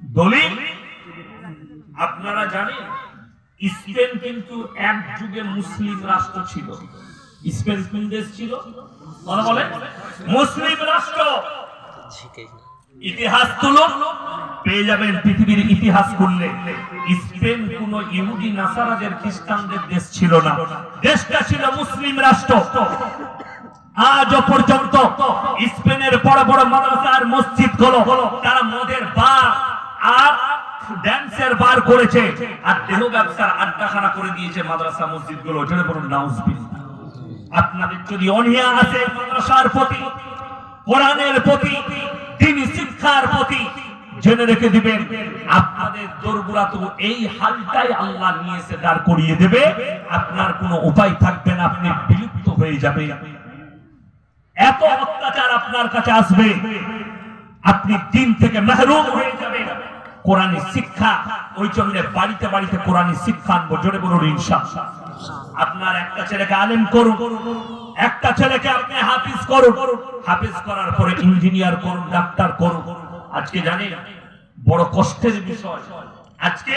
দলিল? আপনারা জানেন, স্পেন কিন্তু এক যুগে মুসলিম রাষ্ট্র ছিল। স্পেন কোন দেশ ছিল? বলেন। মুসলিম রাষ্ট্র। ইতিহাস তুলুন পেয়ে যাবেন পৃথিবীর ইতিহাস করলে স্পেন কোন ইহুদি, নাসারাদের, খ্রিস্টানদের দেশ ছিল না। দেশটা ছিল মুসলিম রাষ্ট্র। আজ পর্যন্ত স্পেনের বড় বড় মাদ্রাসা আর মসজিদগুলো তারা মদের বার ড্যান্সের বার করেছে আর দেহ ব্যবসার আড্ডাখানা করে দিয়েছে মাদ্রাসা মসজিদগুলো জন্য বলুন নাউজবিল্লাহ আপনাদের যদি অনিয়া আছে মাদ্রাসার প্রতি, কোরআনের প্রতি, দিন শিক্ষার প্রতি, জেনে রেখে দিবেন, আপনাদের দোরগুড়া তো এই হালটাই আল্লাহ নিয়ে এসে দাঁড় করিয়ে দেবে। আপনার কোনো উপায় থাকবে না, আপনি বিলুপ্ত হয়ে যাবে এত অত্যাচার আপনার কাছে আসবে, আপনি দিন থেকে মেহরুম হয়ে যাবেন। কোরআনী শিক্ষা, ওই জন্য বাড়িতে বাড়িতে কোরআনী শিক্ষা আনব, জোরে বলুন ইনশাআল্লাহ আপনার একটা ছেলেকে আলেম করুন, একটা ছেলেকে আপনি হাফিজ করুন, হাফিজ করার পরে ইঞ্জিনিয়ার করুন, ডাক্তার করুন। আজকে জানেন, বড় কষ্টের বিষয়। আজকে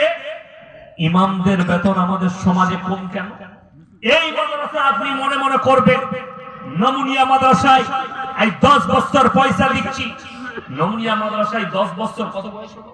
ইমামদের বেতন আমাদের সমাজে কম কেন? এই মাদ্রাসা আপনি মনে মনে করবেন, নমুনিয়া মাদ্রাসায় এই দশ বছর পয়সা দিচ্ছি। নমুনিয়া মাদ্রাসায় দশ বছর কত বয়স হলো?